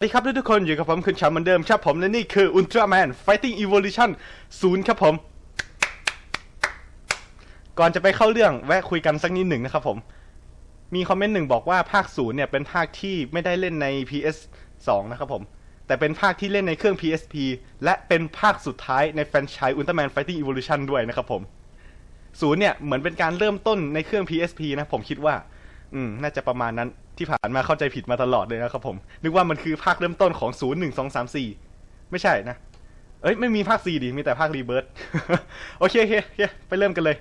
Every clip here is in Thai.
สวัสดีครับทุกๆคนอยู่กับผมคุณชาเหมือนเดิมครับผมและนี่คือ Ultraman Fighting Evolution 0 ครับผม ก่อนจะไปเข้าเรื่องแวะคุยกันสักนิดหนึ่งนะครับผม มีคอมเมนต์หนึ่งบอกว่าภาคศูนย์เนี่ยเป็นภาคที่ไม่ได้เล่นใน PS 2 นะครับผม แต่เป็นภาคที่เล่นในเครื่อง PSP และเป็นภาคสุดท้ายในแฟรนไชส์ Ultraman Fighting Evolution ด้วยนะครับผมศูนย์เนี่ยเหมือนเป็นการเริ่มต้นในเครื่อง PSP นะผมคิดว่า อืม น่าจะประมาณนั้นที่ผ่านมาเข้าใจผิดมาตลอดเลยนะครับผม นึกว่ามันคือภาคเริ่มต้นของศูนย์หนึ่งสองสามสี่ไม่ใช่นะ เอ้ย ไม่มีภาคสี่ดิ มีแต่ภาครีเบิร์โอเคโอเคโอเคไปเริ่มกันเลย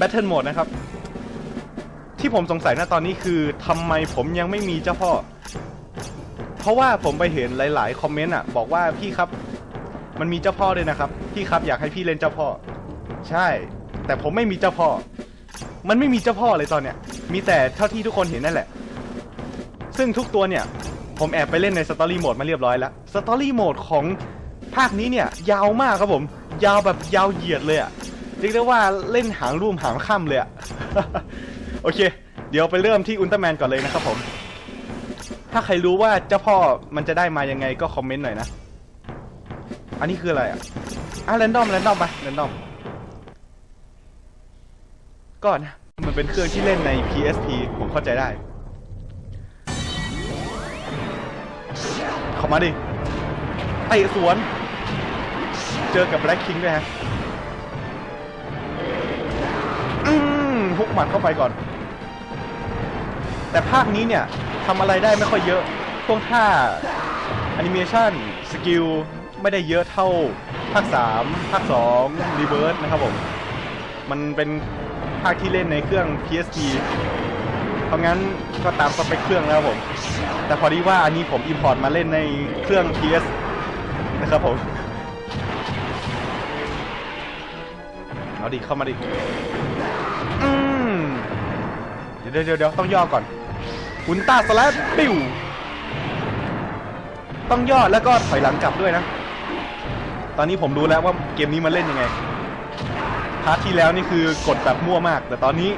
Battle Mode นะครับ ที่ผมสงสัยณตอนนี้คือทำไมผมยังไม่มีเจ้าพ่อ เพราะว่าผมไปเห็นหลาย ๆ คอมเมนต์อะ บอกว่าพี่ครับ มันมีเจ้าพ่อด้วยนะครับ พี่ครับอยากให้พี่เล่นเจ้าพ่อ ใช่ แต่ผมไม่มีเจ้าพ่อ มันไม่มีเจ้าพ่อเลยตอนเนี้ย มีแต่เท่าที่ทุกคนเห็นนั่นแหละ ซึ่งทุกตัวเนี่ย ผมแอบไปเล่นในสตอรี่โหมดมาเรียบร้อยแล้วสตอรี่โหมดของภาคนี้เนี่ย ยาวมากครับผม ยาวแบบยาวเหยียดเลยอะเรียกได้ว่าเล่นหางรุ่มหางค่ำเลยอะ โอเค เดี๋ยวไปเริ่มที่อุลตร้าแมนก่อนเลยนะครับผม ถ้าใครรู้ว่าเจ้าพ่อมันจะได้มายังไงก็คอมเมนต์หน่อยนะ อันนี้คืออะไรอะอะแรนดอมแรนดอมไปแรนดอม ก่อนนะ มันเป็นเครื่องที่เล่นใน PSP ผมเข้าใจได้ เข้ามาดิไอ้สวน เจอกับ Black King ด้วยฮะอืมฮุกหมัดเข้าไปก่อน แต่ภาคนี้เนี่ยทำอะไรได้ไม่ค่อยเยอะพวกท่าแอนิเมชันสกิลไม่ได้เยอะเท่าภาค 3 ภาค 2 รีเบิร์นะครับผม มันเป็น ภาคที่เล่นในเครื่อง PSP เพราะงั้นก็ตามสเปคเครื่องแล้วผม แต่พอดีว่าอันนี้ผมอิมพอร์ตมาเล่นในเครื่อง PS นะครับผม เอาดิเข้ามาดิเดี๋ยวเดี๋ยวเดี๋ยวต้องย่อก่อนอุนตาสลัดปิวต้องย่อแล้วก็ถอยหลังกลับด้วยนะ ตอนนี้ผมรู้แล้วว่าเกมนี้มันเล่นยังไงาร์ทที่แล้วนี่คือกดแบบมั่วมาก แต่ตอนนี้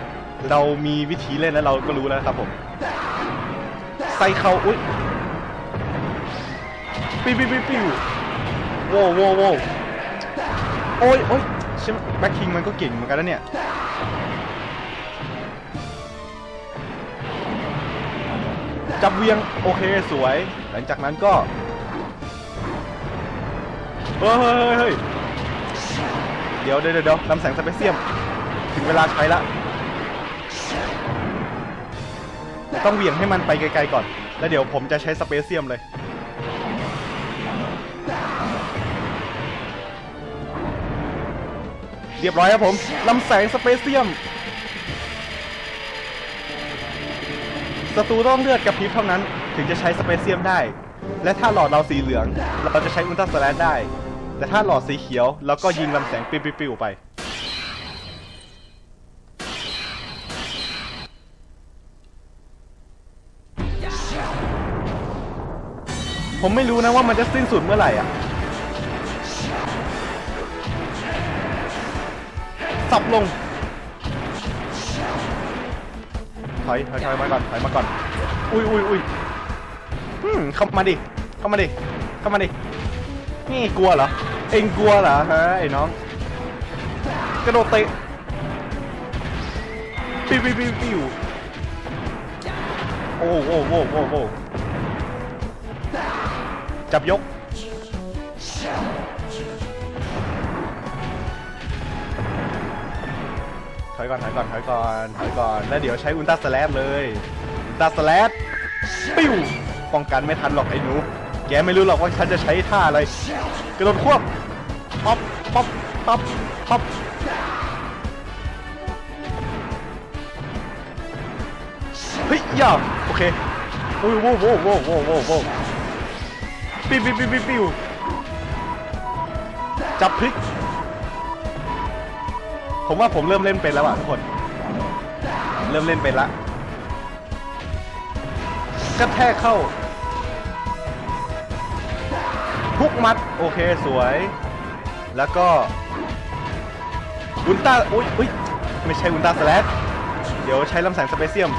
เรามีวิธีเล่นแล้วเราก็รู้แล้วครับผมใส่เขาอุ๊ยปิ้วปิ้วปิ้วปิ้วโว้วโว้วโว้โอ้ยโอ้ยใช่ไหมแบ็คคิงมันก็เก่งเหมือนกันนะเนี่ยจับเวียงโอเคสวย หลังจากนั้นก็เฮ้ยเฮ้ย เดี๋ยวเดี๋ยวเดี๋ยวลำแสงสเปเซียม ถึงเวลาใช้ละต้องเหวี่ยงให้มันไปไกลๆก่อน แล้วเดี๋ยวผมจะใช้สเปเซียมเลย เรียบร้อยครับผมลำแสงสเปเซียมศัตรูต้องเลือดกับพริบเท่านั้น ถึงจะใช้สเปเซียมได้ และถ้าหลอดเราสีเหลือง เราจะใช้อุลตร้าสแลนได้ แต่ถ้าหลอดสีเขียวเราก็ยิงลำแสงปิ้วๆไป ผมไม่รู้นะว่ามันจะสิ้นสุดเมื่อไหร่อะ สับลง ถอย ถอยถอยมาก่อน ถอยมาก่อน อุ้ยอุ้ยอุ้ยอืมเข้ามาดิ เข้ามาดิ เข้ามาดิ นี่กลัวเหรอ เองกลัวเหรอฮะไอ้น้อง กระโดดเตะปิวปิวปิวปิวโอ้โหโอ้โหโอ้โหจับยก ถอยก่อน ถอยก่อน ถอยก่อน ถอยก่อน แล้วเดี๋ยวใช้อุลตร้าสแลดเลยอุลตร้าสแลดปิ้วป้องกันไม่ทันหรอกไอ้หนู แกไม่รู้หรอกว่าฉันจะใช้ท่าอะไร กระโดดควบ ป๊อปป๊อปป๊อปเฮ้ยย่าโอเคโอ้ยโว้โว้โว้โว้โว้โว้ปิ้วปิ้วปิ้วปิ้วปิ้วจับพลิก ผมว่าผมเริ่มเล่นเป็นแล้วอะทุกคน เริ่มเล่นเป็นละกระแทกเข้าพุกมัด โอเคสวย แล้วก็ อุลตร้าอุ้ยอุ้ยไม่ใช่อุลตร้าสแลดเดี๋ยวใช้ลำแสงสเปเซียม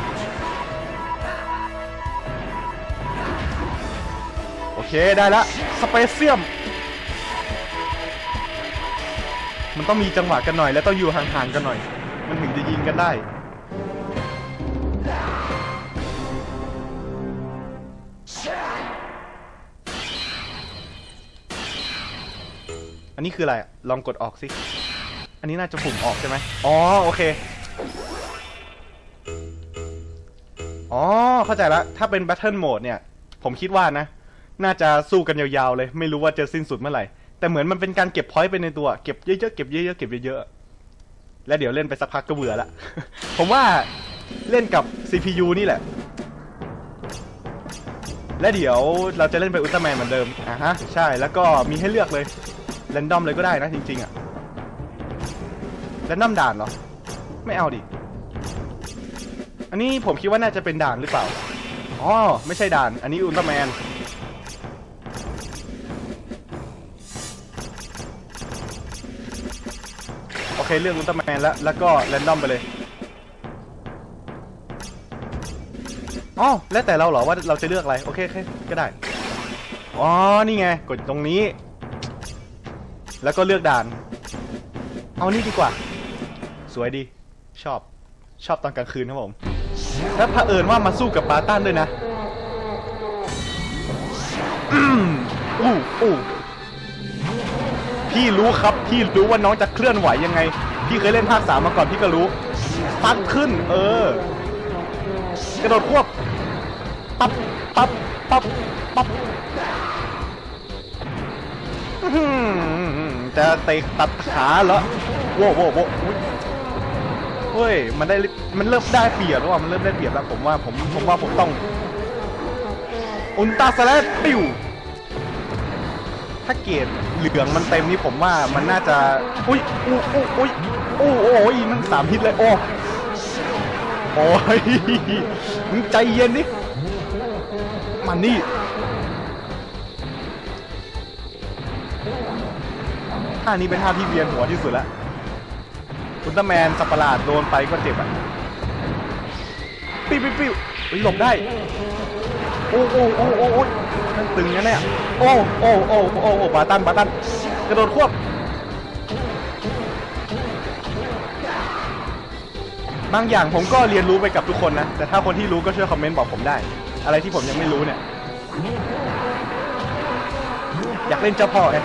โอเคได้ละสเปเซียม มันต้องมีจังหวะกันหน่อย และต้องอยู่ห่างๆกันหน่อย มันถึงจะยิงกันได้ อันนี้คืออะไรลองกดออกสิ อันนี้น่าจะปุ่มออกใช่ไหมอ๋อโอเค อ๋อเข้าใจละถ้าเป็น Battle Mode เนี่ย ผมคิดว่านะ น่าจะสู้กันยาวๆเลย ไม่รู้ว่าจะสิ้นสุดเมื่อไหร่ แต่เหมือนมันเป็นการเก็บพอยต์ไปในตัว เก็บเยอะๆเก็บเยอะๆเก็บเยอะๆ แล้วเดี๋ยวเล่นไปสักพักก็เบื่อละ ผมว่าเล่นกับ CPU นี่แหละ และเดี๋ยวเราจะเล่นไปอุลตร้าแมนเหมือนเดิมอะฮะ ใช่ แล้วก็มีให้เลือกเลย แรนดอมเลยก็ได้นะจริงๆอะ แรนดอมด่านเหรอ ไม่เอาดิ อันนี้ผมคิดว่าน่าจะเป็นด่านหรือเปล่า อ๋อ ไม่ใช่ด่าน อันนี้อุลตร้าแมน โอเคเลือกอุลตร้าแมนแล้ว แล้วก็แรนดอมไปเลย อ๋อ แล้วแต่เราเหรอว่าเราจะเลือกอะไร โอเคโอเคก็ได้ อ๋อ นี่ไง กดตรงนี้ แล้วก็เลือกด่าน เอานี่ดีกว่า สวยดี ชอบ ชอบตอนกลางคืนครับผม แล้วเผอิญว่ามาสู้กับปาตันด้วยนะอืมอู้อู้พี่รู้ครับ พี่รู้ว่าน้องจะเคลื่อนไหวยังไง พี่เคยเล่นภาคสามมาก่อนพี่ก็รู้ฟัดขึ้น เออ กระโดดควบ ปั๊บ ปั๊บ ปั๊บ ปั๊บจะเตะตัดขาเหรอโว้โว้โว้ เฮ้ย มันได้ มันเริ่มได้เปรียบแล้วว่ะ มันเริ่มได้เปรียบแล้วผมว่าผมผมว่าผมต้อง อุลตราสแลปปิว ถ้าเกรดเหลืองมันเต็มนี่ผมว่ามันน่าจะ อุ้ยอุ้ยอุ้ยอุ้ยโอ้โอ้ยมันสามฮิตเลยโอ้โอ้ยมึงใจเย็นดิมันนี่ท่านี้เป็นท่าที่เวียนหัวที่สุดละ อุลตร้าแมนสัตว์ประหลาดโดนไปก็เจ็บอะปิ้วปิ้วปิ้วเฮ้ยหลบได้ โอ้โอ้โอ้โอ้โอ้ยมันตึงนะเนี่ยโอ้โอ้โอ้โอ้โอ้บาตันบาตันกระโดดควบบางอย่างผมก็เรียนรู้ไปกับทุกคนนะ แต่ถ้าคนที่รู้ก็ช่วยคอมเมนต์บอกผมได้ อะไรที่ผมยังไม่รู้เนี่ย อยากเล่นเจ้าพ่อไง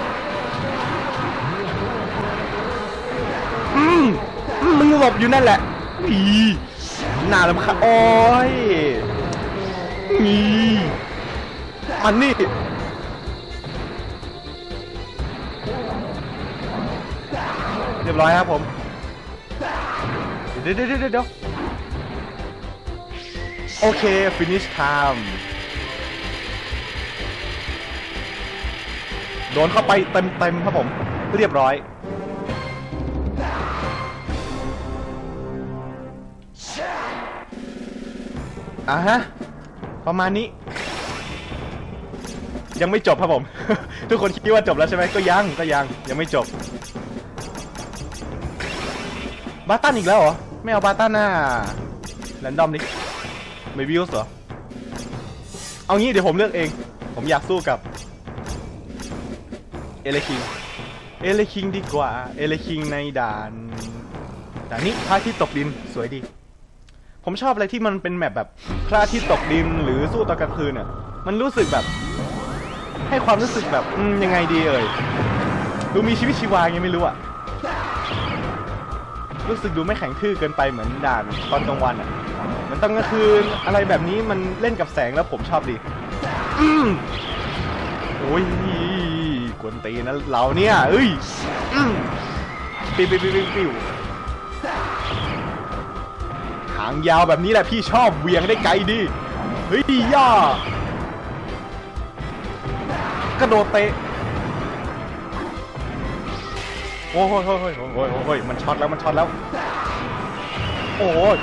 อืม มึงหลบอยู่นั่นแหละอีน่าลำคาญโอ้ยอีมันนี่เรียบร้อยครับผม เดี๋ยวเดี๋ยวเดี๋ยวโอเค finish time โดนเข้าไปเต็มเต็มๆครับผม เรียบร้อย อะฮะ ประมาณนี้ ยังไม่จบครับผม ทุกคนคิดว่าจบแล้วใช่ไหมก็ยังก็ยังยังไม่จบบาตันอีกแล้วเหรอ ไม่เอาบาตันน่ะแรนดอมดิไม่วิวส์เหรอ เอางี้เดี๋ยวผมเลือกเอง ผมอยากสู้กับ เอเลคิง เอเลคิงดีกว่า เอเลคิงในด่าน ด่านนี้พระอาทิตย์ตกดินสวยดี ผมชอบอะไรที่มันเป็นแมปแบบพระอาทิตย์ตกดินหรือสู้ตอนกลางคืนเนี่ยมันรู้สึกแบบ ให้ความรู้สึกแบบอืมยังไงดีเอ่ยดูมีชีวิตชีวาไงไม่รู้อะรู้สึกดูไม่แข็งทื่อเกินไปเหมือนด่านตอนกลางวันอะมันตอนกลางคืนอะไรแบบนี้มันเล่นกับแสงแล้วผมชอบดี อืมโอ้ยกวนตีนนะเราเนี่ยเอ้ยอืมปิวปิวปิวปิวปิวางยาวแบบนี้แหละพี่ชอบเวียงได้ไกลดี เฮ้ยย่ากระโดดเตะ โอ้ยโอ้ยโอ้ยโอ้ยโอ้โอ้ยมันช็อตแล้วมันช็อตแล้ว โอ้ย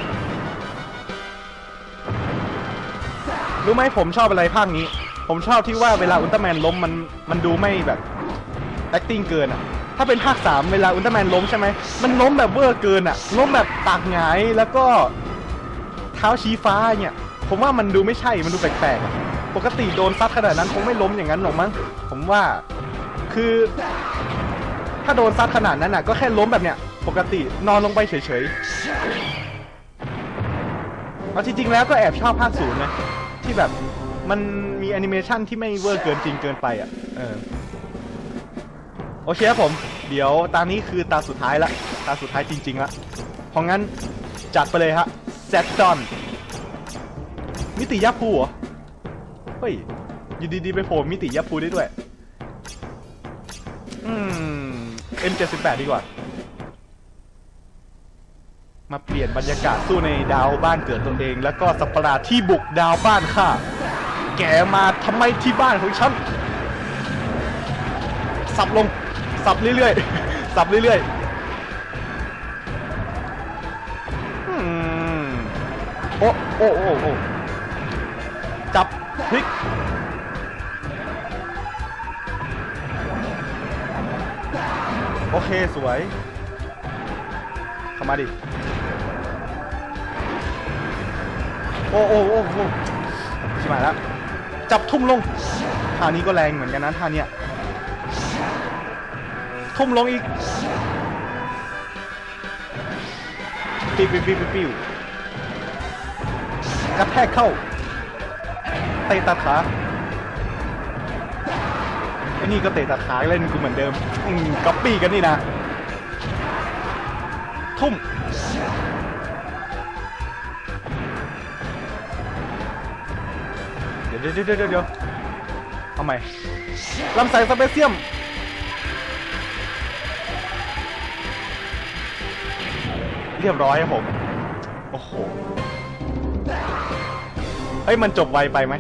รู้ไหมผมชอบอะไรภาคนี้ ผมชอบที่ว่าเวลาอุลตร้าแมนล้มมันมันดูไม่แบบ acting เกินอะ ถ้าเป็นภาคสามเวลาอุลตร้าแมนล้มใช่ไหม มันล้มแบบเวอร์เกินอะ ล้มแบบปากหงายแล้วก็ ท้าชี้ฟ้าเนี่ย ผมว่ามันดูไม่ใช่มันดูแปลกๆ ปกติโดนซัดขนาดนั้นคงไม่ล้มอย่างนั้นหรอกมั้ง ผมว่าคือ ถ้าโดนซัดขนาดนั้นน่ะ ก็แค่ล้มแบบเนี้ย ปกตินอนลงไปเฉยๆเอาจริงๆแล้วก็แอบชอบภาคศูนย์นะที่แบบมันมีแอนิเมชันที่ไม่เวอร์เกินจริงเกินไปอะเออโอเคครับผม เดี๋ยวตานี้คือตาสุดท้ายละ ตาสุดท้ายจริงๆละเพราะงั้นจัดไปเลยฮะ แซดดอนมิติยับพูเหรอ เฮ้ย อยู่ดีๆไปโผล่มิติยับพูได้ด้วย อืม M78 ดีกว่า มาเปลี่ยนบรรยากาศสู้ในดาวบ้านเกิดตัวเอง แล้วก็สัประหลาที่บุกดาวบ้านข้าแกมาทำไมที่บ้านของฉัน สับลง สับเรื่อยๆ สับเรื่อยๆ โอ้โอ้โอ้โอ้จับพลิกโอเค สวย เข้ามาดิ โอ้โอ้โอ้โอ้ชิบหายแล้ว จับทุ่มลงท่านี้ก็แรงเหมือนกันนะท่าเนี้ยทุ่มลงอีก ปิวปิวปิวปิวปิว กระแทกเข้าเตะตัดขาไอ้นี่ก็เตะตัดขาเล่นกูเหมือนเดิมอืมก๊อปปี้กันนี่นะทุ่มเดี๋ยวเดี๋ยวเดี๋ยวเดี๋ยวเอาใหม่ลำไส้สเปเซียมเรียบร้อยครับผม โอ้โห เฮ้ยมันจบไวไปไหม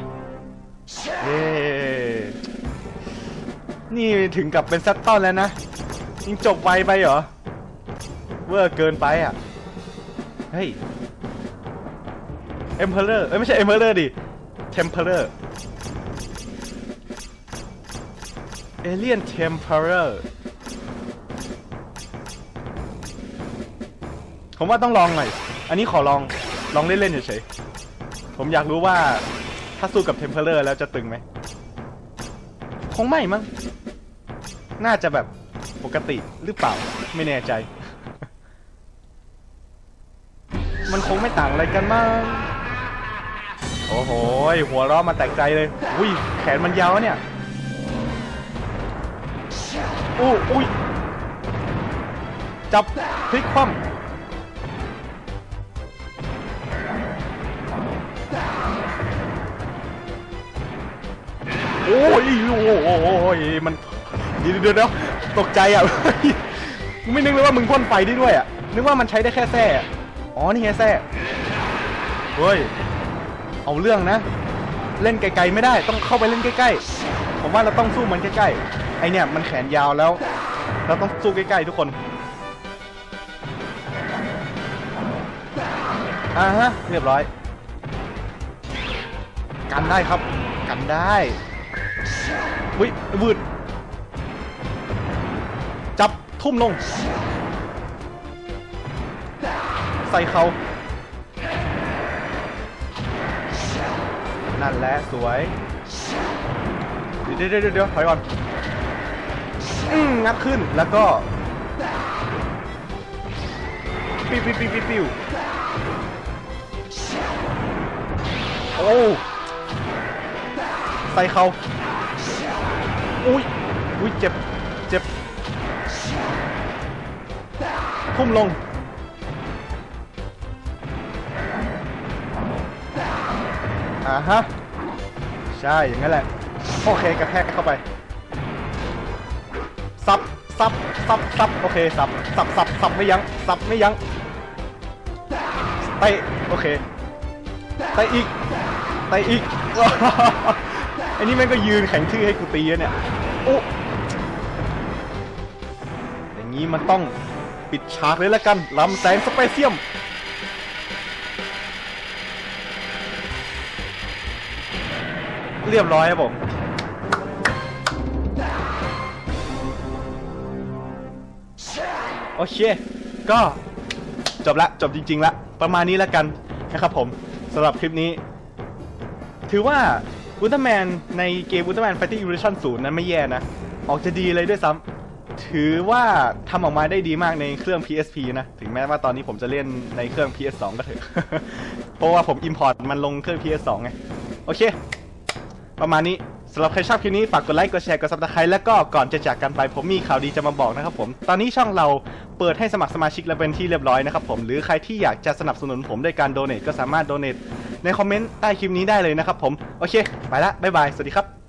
เย้นี่ถึงกับเป็นซัตตอนแล้วนะยิงจบไวไปเหรอ เวอร์เกินไปอะ เฮ้ยเอ็มเพลเลอร์เอ้ยไม่ใช่เอ็มเพลเลอร์ดิเทมเพลเลอร์เอเลียนเทมเพลเลอร์ผมว่าต้องลองหน่อย อันนี้ขอลอง ลองเล่นๆเฉยๆ ผมอยากรู้ว่าถ้าสู้กับเทมเพลเลอร์แล้วจะตึงไหม คงไม่มั้ง น่าจะแบบปกติหรือเปล่า ไม่แน่ใจ มันคงไม่ต่างอะไรกันมั้งโอ้โห หัวร้อมาแตกใจเลย อุ้ย แขนมันยาวเนี่ยอู้อุ้ย จับพลิกคว่ำ โอ้ยโอ้ยมันเดี๋ยวเดี๋ยวเดี๋ยวตกใจอะไม่นึกเลยว่ามึงพ่นไฟได้ด้วยอะนึกว่ามันใช้ได้แค่แส้อ๋อนี่แค่แส้เฮ้ยเอาเรื่องนะ เล่นไกลๆไม่ได้ต้องเข้าไปเล่นใกล้ๆผมว่าเราต้องสู้มันใกล้ๆไอเนี่ยมันแขนยาวแล้ว เราต้องสู้ใกล้ๆทุกคนอ่าฮะเรียบร้อย กันได้ครับ กันได้ วิวืดจับทุ่มลง ใส่เขา นั่นแหละสวย เดี๋ยวเดี๋ยวเดี๋ยวเดี๋ยวถอยก่อนอืมงัดขึ้นแล้วก็ ปิวปิวปิวปิวปวโอ้ ใส่เขา อุ้ยอุ้ยเจ็บเจ็บทุ่มลง อ่าฮะ ใช่ อย่างนั้นแหละ โอเค กระแทกเข้าไป ซับ ซับ ซับ ซับ โอเค ซับ ซับ ซับ ซับ ไม่ยั้ง ซับ ไม่ยั้งเตะโอเคเตะอีกเตะอีกอ้นี่แม่งก็ยืนแข็งชื่อให้กูตีอะเนี่ย นี้มันต้องปิดฉากเลยละกันลำแสงสเปเซียม เรียบร้อยครับผมโอเค ก็จบละจบจริง ๆละประมาณนี้ล้วกันนะครับผมสำหรับคลิปนี้ ถือว่าอุลตร้าแมนในเกมอุลตร้าแมน Fighting Evolution 0นั้นไม่แย่นะ ออกจะดีเลยด้วยซ้ำ ถือว่าทำออกมาได้ดีมากในเครื่อง PSP นะ ถึงแม้ว่าตอนนี้ผมจะเล่นในเครื่อง PS2 ก็เถอะ เพราะว่าผม import มันลงเครื่อง PS2 ไง โอเค ประมาณนี้สำหรับใครชอบคลิปนี้ฝากกดไลค์ กดแชร์ กดซับสไครต์แล้วก็ก่อนจะจากกันไปผมมีข่าวดีจะมาบอกนะครับผม ตอนนี้ช่องเราเปิดให้สมัครสมาชิกแล้วเป็นที่เรียบร้อยนะครับผม หรือใครที่อยากจะสนับสนุนผมด้วยการโดเน a ก็สามารถโดเน a ในคอมเมนต์ใต้คลิปนี้ได้เลยนะครับผม โอเค ไปละ บ๊ายบาย สวัสดีครับ